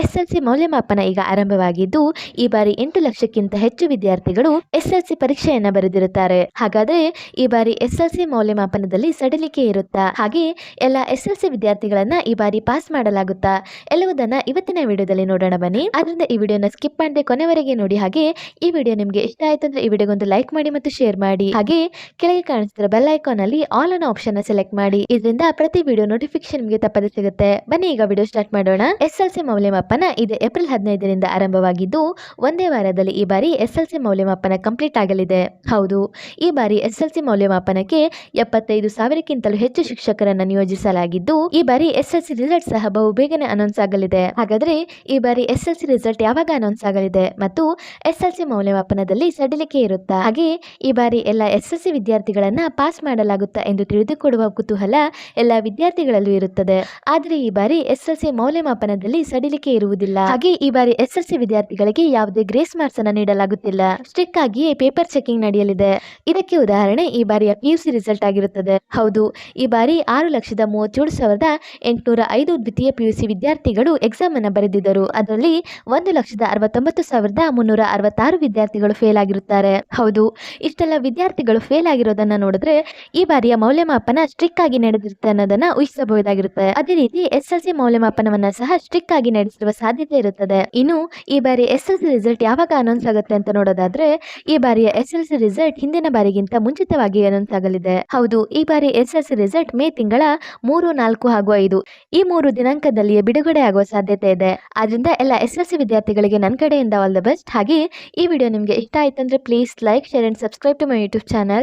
SLC ಮೌಲ್ಯಮಾಪನ ಈಗ ಆರಂಭವಾಗಿದ್ದು, ಈ ಬಾರಿ ಎಂಟು ಲಕ್ಷಕ್ಕಿಂತ ಹೆಚ್ಚು ವಿದ್ಯಾರ್ಥಿಗಳು ಎಸ್ಎಲ್ಸಿ ಪರೀಕ್ಷೆಯನ್ನ ಬರೆದಿರುತ್ತಾರೆ. ಹಾಗಾದ್ರೆ ಈ ಬಾರಿ ಎಸ್ಎಲ್ಸಿ ಮೌಲ್ಯಮಾಪನದಲ್ಲಿ ಸಡಿಲಿಕೆ ಇರುತ್ತಾ? ಹಾಗೆ ಎಲ್ಲ ಎಸ್ಎಲ್ಸಿ ವಿದ್ಯಾರ್ಥಿಗಳನ್ನ ಈ ಬಾರಿ ಪಾಸ್ ಮಾಡಲಾಗುತ್ತಾ? ಎಲ್ಲವುದನ್ನ ಇವತ್ತಿನ ವಿಡಿಯೋದಲ್ಲಿ ನೋಡೋಣ ಬನ್ನಿ. ಆದ್ರಿಂದ ಈ ವಿಡಿಯೋನ ಸ್ಕಿಪ್ ಮಾಡದೆ ಕೊನೆವರೆಗೆ ನೋಡಿ ಹಾಗೆ ಈ ವಿಡಿಯೋ ನಿಮಗೆ ಇಷ್ಟ ಆಯ್ತು ಅಂದ್ರೆ ಈ ವಿಡಿಯೋಗೊಂದು ಲೈಕ್ ಮಾಡಿ ಮತ್ತು ಶೇರ್ ಮಾಡಿ. ಹಾಗೆ ಕೆಳಗೆ ಕಾಣಿಸ್ತಿರೋ ಬೆಲ್ ಐಕಾನ್ ಅಲ್ಲಿ ಆಲ್ ಅನ್ನೋ ಆಪ್ಷನ್ ಸೆಲೆಕ್ಟ್ ಮಾಡಿ. ಇದರಿಂದ ಪ್ರತಿ ವಿಡಿಯೋ ನೋಟಿಫಿಕೇಶನ್ ನಿಮಗೆ ತಪ್ಪದೆ ಸಿಗುತ್ತೆ. ಬನ್ನಿ ಈಗ ವಿಡಿಯೋ ಸ್ಟಾರ್ಟ್ ಮಾಡೋಣ. ಎಸ್ಎಲ್ಸಿ ಎಲ್ ಸಿ ಮೌಲ್ಯಮಾಪನ ಇದು. ಏಪ್ರಿಲ್ ಹದಿನೈದರಿಂದ ಆರಂಭವಾಗಿದ್ದು, ಒಂದೇ ವಾರದಲ್ಲಿ ಈ ಬಾರಿ ಎಸ್ಎಲ್ಸಿ ಮೌಲ್ಯಮಾಪನ ಕಂಪ್ಲೀಟ್ ಆಗಲಿದೆ. ಹೌದು, ಈ ಬಾರಿ ಎಸ್ಎಲ್ಸಿ ಮೌಲ್ಯಮಾಪನಕ್ಕೆ ಎಪ್ಪತ್ತೈದು ಸಾವಿರಕ್ಕಿಂತಲೂ ಹೆಚ್ಚು ಶಿಕ್ಷಕರನ್ನು ನಿಯೋಜಿಸಲಾಗಿದ್ದು, ಈ ಬಾರಿ ಎಸ್ಎಲ್ಸಿ ರಿಸಲ್ಟ್ ಸಹ ಬಹು ಬೇಗನೆ ಅನೌನ್ಸ್ ಆಗಲಿದೆ. ಹಾಗಾದ್ರೆ ಈ ಬಾರಿ ಎಸ್ಎಲ್ಸಿ ರಿಸಲ್ಟ್ ಯಾವಾಗ ಅನೌನ್ಸ್ ಆಗಲಿದೆ? ಮತ್ತು ಎಸ್ಎಲ್ಸಿ ಮೌಲ್ಯಮಾಪನದಲ್ಲಿ ಸಡಿಲಿಕೆ ಇರುತ್ತಾ? ಹಾಗೆ ಈ ಬಾರಿ ಎಲ್ಲ ಎಸ್ಎಲ್ಸಿ ವಿದ್ಯಾರ್ಥಿಗಳನ್ನು ಪಾಸ್ ಮಾಡಲಾಗುತ್ತಾ ಎಂದು ತಿಳಿದುಕೊಡುವ ಕುತೂಹಲ ಎಲ್ಲ ವಿದ್ಯಾರ್ಥಿಗಳಲ್ಲೂ ಇರುತ್ತದೆ. ಆದರೆ ಈ ಬಾರಿ ಎಸ್ಎಲ್ಸಿ ಮೌಲ್ಯಮಾಪನದಲ್ಲಿ ಸಡಿಲಿಕೆ ಇರುವುದಿಲ್ಲ. ಹಾಗೆ ಈ ಬಾರಿ ಎಸ್ ಎಲ್ ಸಿ ವಿದ್ಯಾರ್ಥಿಗಳಿಗೆ ಯಾವುದೇ ಗ್ರೇಸ್ ಮಾರ್ಕ್ಸ್ ಅನ್ನು ನೀಡಲಾಗುತ್ತಿಲ್ಲ. ಸ್ಟ್ರಿಕ್ ಆಗಿ ಪೇಪರ್ ಚೆಕಿಂಗ್ ನಡೆಯಲಿದೆ. ಇದಕ್ಕೆ ಉದಾಹರಣೆ ಈ ಬಾರಿಯ ಪಿಯುಸಿ ರಿಸಲ್ಟ್ ಆಗಿರುತ್ತದೆ. ಹೌದು, ಈ ಬಾರಿ ಆರು ಲಕ್ಷದ ಮೂವತ್ತೇಳು ಸಾವಿರದ ಎಂಟುನೂರ ಐದು ದ್ವಿತೀಯ ಪಿಯುಸಿ ವಿದ್ಯಾರ್ಥಿಗಳು ಎಕ್ಸಾಮ್ ಅನ್ನು ಬರೆದಿದ್ದರು. ಅದರಲ್ಲಿ ಒಂದು ಲಕ್ಷದ ಅರವತ್ತೊಂಬತ್ತು ಸಾವಿರದ ಮುನ್ನೂರ ಅರವತ್ತಾರು ವಿದ್ಯಾರ್ಥಿಗಳು ಫೇಲ್ ಆಗಿರುತ್ತಾರೆ. ಹೌದು, ಇಷ್ಟೆಲ್ಲ ವಿದ್ಯಾರ್ಥಿಗಳು ಫೇಲ್ ಆಗಿರೋದನ್ನ ನೋಡಿದ್ರೆ ಈ ಬಾರಿಯ ಮೌಲ್ಯಮಾಪನ ಸ್ಟ್ರಿಕ್ ಆಗಿ ನಡೆದಿರುತ್ತೆ ಅನ್ನೋದನ್ನ ಊಹಿಸಬಹುದಾಗಿರುತ್ತೆ. ಅದೇ ರೀತಿ ಎಸ್ ಎಲ್ ಸಿ ಮೌಲ್ಯಮಾಪನವನ್ನ ಸಹ ಸ್ಟ್ರಿಕ್ ಆಗಿ ನಡೆಸಿರುವ ಸಾಧ್ಯತೆ ಇರುತ್ತದೆ. ಇನ್ನು ಈ ಬಾರಿ ಎಸ್ ಎಲ್ ಸಿ ರಿಸಲ್ಟ್ ಯಾವಾಗ ಅನೌನ್ಸ್ ಆಗುತ್ತೆ ಅಂತ ನೋಡೋದಾದ್ರೆ, ಈ ಬಾರಿಯ ಎಸ್ ಎಲ್ ಸಿ ರಿಸಲ್ಟ್ ಹಿಂದಿನ ಬಾರಿಗಿಂತ ಮುಂಚಿತವಾಗಿ ಅನೌನ್ಸ್ ಆಗಲಿದೆ. ಹೌದು, ಈ ಬಾರಿ S L C result May ತಿಂಗಳ ಮೂರು, ನಾಲ್ಕು ಹಾಗೂ ಐದು. ಈ ಮೂರು ದಿನಾಂಕದಲ್ಲಿಯೇ ಬಿಡುಗಡೆ ಆಗುವ ಸಾಧ್ಯತೆ ಇದೆ. ಆದ್ರಿಂದ ಎಲ್ಲ ಎಸ್ ಎಲ್ ಸಿ ವಿದ್ಯಾರ್ಥಿಗಳಿಗೆ ನನ್ನ ಕಡೆಯಿಂದ ಆಲ್ ದ ಬೆಸ್ಟ್ ಹಾಗೆ ಈ ವಿಡಿಯೋ ನಿಮಗೆ ಇಷ್ಟ ಆಯ್ತಂದ್ರೆ please like share and subscribe to my YouTube channel